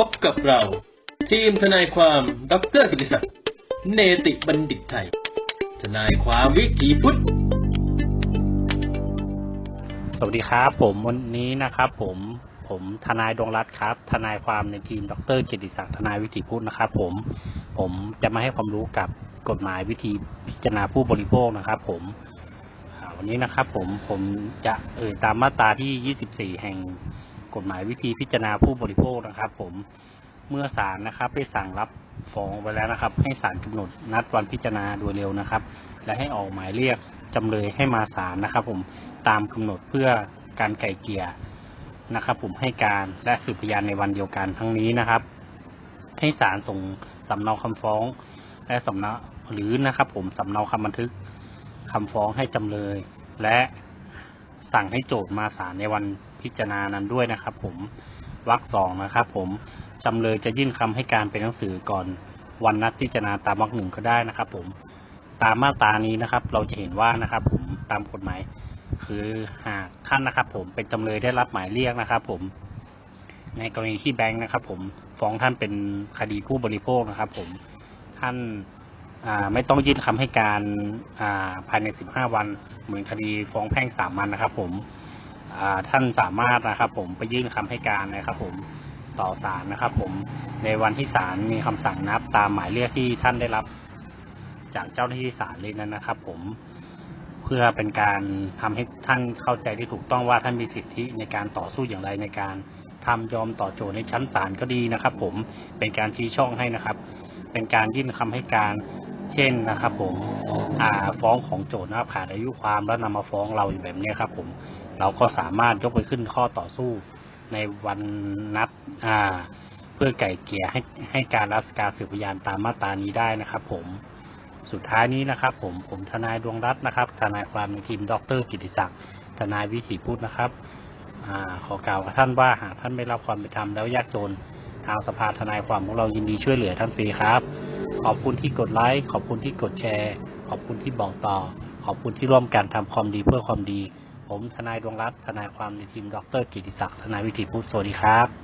พบกับเรา ทีมทนายความดรกิติศักดิ์เนติบัณฑิตไทย ทนายความวิถีพุทธ สวัสดีครับ ผมวันนี้นะครับ ผมผมทนายดวงรัตน์ครับ ทนายความในทีมดรเกียรติศักดิ์ทนายวิถีพุทธนะครับ ผมผมจะมาให้ความรู้กับกฎหมายวิธีพิจารณาผู้บริโภคนะครับ ผมวันนี้นะครับ ผมผมจะเอ่ยตามมาตราที่ 24 แห่ง กฎหมายวิธีพิจารณาผู้บริโภคนะครับ ผมเมื่อศาลนะครับได้สั่งรับฟ้องไว้แล้วนะครับ ให้ศาลกำหนดนัดวันพิจารณาโดยเร็วนะครับ และให้ออกหมายเรียกจำเลยให้มาศาลนะครับ ผมตามกำหนดเพื่อการไก่เกี่ยนะครับ ผมให้การและสืบพยานในวันเดียวกันทั้งนี้นะครับ ให้ศาลส่งสำเนาคำฟ้อง และสำเนาหรือนะครับ ผมสำเนาคำบันทึกคำฟ้องให้จำเลย และสั่งให้โจทย์มาศาลในวัน พิจารณานั้นด้วยนะครับ ผมวรรคสองนะครับผมจำเลยจะยื่นคำให้การเป็นหนังสือก่อนวันนัดพิจารณาตามวรรคหนึ่งก็ได้นะครับ ผมตามมาตรานี้นะครับ เราจะเห็นว่านะครับ ผมตามกฎหมายคือหากท่านนะครับ ผมเป็นจำเลยได้รับหมายเรียกนะครับ ผม ในกรณีที่แบงค์นะครับ ผมฟ้องท่านเป็นคดีผู้บริโภคนะครับ ผมท่านไม่ต้องยื่นคำให้การาภายใน 15 วัน เหมือนคดีฟ้องแพ่งสามวันนะครับ ผม ท่านสามารถนะครับ ผมไปยื่นคำให้การนะครับ ผมต่อศาลนะครับ ผมในวันที่ศาลมีคำสั่งนับตามหมายเรียกที่ท่านได้รับ จากเจ้าหน้าที่ศาลเลยนั้นนะครับ ผมเพื่อเป็นการทำให้ท่านเข้าใจที่ถูกต้องว่าท่านมีสิทธิในการต่อสู้อย่างไรในการทำยอมต่อโจทย์ในชั้นศาลก็ดีนะครับ ผมเป็นการชี้ช่องให้นะครับ เป็นการยื่นคำให้การเช่นนะครับ ผมฟ้องของโจทย์นะครับขาดอายุความแล้วนำมาฟ้องเราอยู่แบบนี้ครับ ผม เราก็สามารถยกไปขึ้นข้อต่อสู้ในวันนัดอ่า เพื่อไก่เกี่ยให้ให้การรักการสืบพยานตามมาตรานี้ได้นะครับ ผมสุดท้ายนี้นะครับ ผมผมทนายดวงรัตน์นะครับ ทนายความในทีมดรกิติศักดิ์ทนายวิถีพุทธนะครับอาขอกล่าวกับท่านว่าหากท่านไม่รับความเป็นธรรมแล้วยากจนทางสภาทนายความของเรายินดีช่วยเหลือท่านฟรีครับ ขอบคุณที่กดไลค์ขอบคุณที่กดแชร์ ขอบคุณที่บอกต่อ ขอบคุณที่ร่วมกันทำความดีเพื่อความดี ผมทนายดวงรัตน์ทนายความในทีมดรกิติศักดิ์ทนายวิถีพุทธสวัสดีครับ